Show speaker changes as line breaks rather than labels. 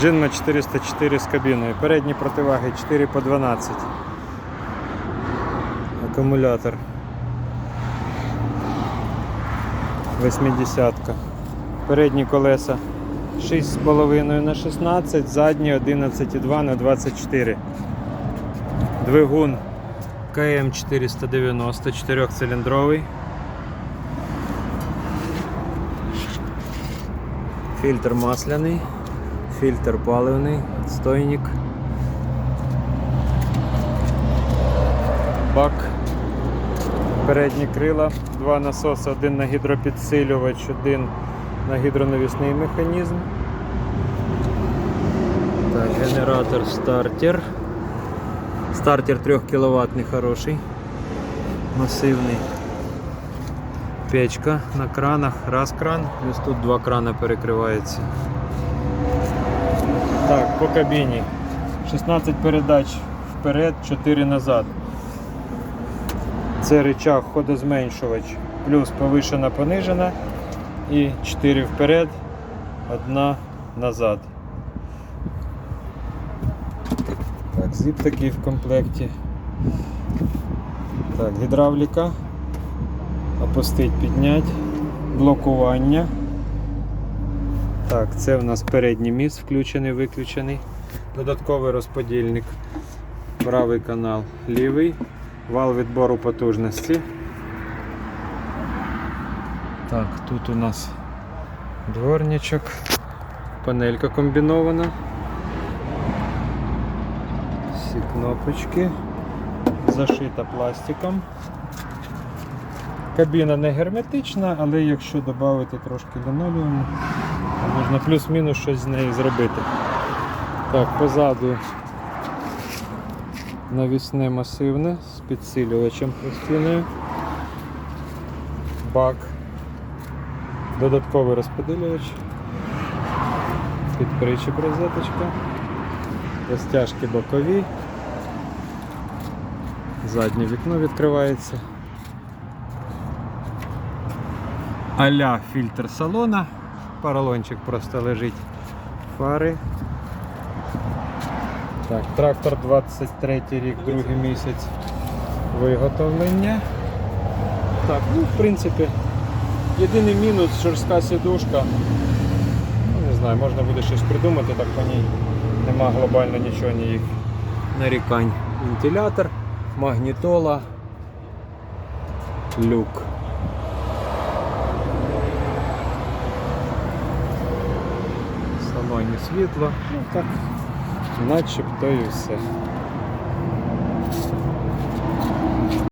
Джинма 404 з кабіною. Передні противаги 4 по 12. Акумулятор. 80. Передні колеса 6,5 на 16, задні 11,2 на 24. Двигун КМ 490 4-циліндровий. Фільтр масляний, фільтр паливний, стойник. Бак. Передні крила, два насоси, один на гідропідсилювач, один на гідронавісний механізм. Так, генератор стартер. Стартер 3 кВт хороший, масивний. Печка на кранах, раз кран, плюс тут два крана перекриваються. Так, по кабіні. 16 передач вперед, 4 назад. Це рычаг ходозменшувач, плюс повишена понижена і 4 вперед, 1 назад. Так, зіп такий в комплекті. Так, гідравліка. Опустить, піднять, блокування. Так, це в нас передній міст включений, виключений. Додатковий розподільник. Правий канал, лівий, вал відбору потужності. Так, тут у нас дворничок, панелька комбінована. Всі кнопочки. Зашита пластиком. Кабіна не герметична, але якщо додати трошки лінолеуму, то можна плюс-мінус щось з нею зробити. Так, позаду навісне масивне з підсилювачем пластиною. Бак. Додатковий розподілювач. Під причіп розеточка. Розтяжки бокові. Заднє вікно відкривається. Аля фільтр салона. Поролончик просто лежить. Фари. Так, трактор 23 рік, другий місяць виготовлення. Так, ну в принципі, єдиний мінус жорстка сідушка. Ну, не знаю, можна буде щось придумати, так по ній нема глобально нічого ніяких нарікань. Вентилятор, магнітола, люк. Світло, ну так, начебто і все.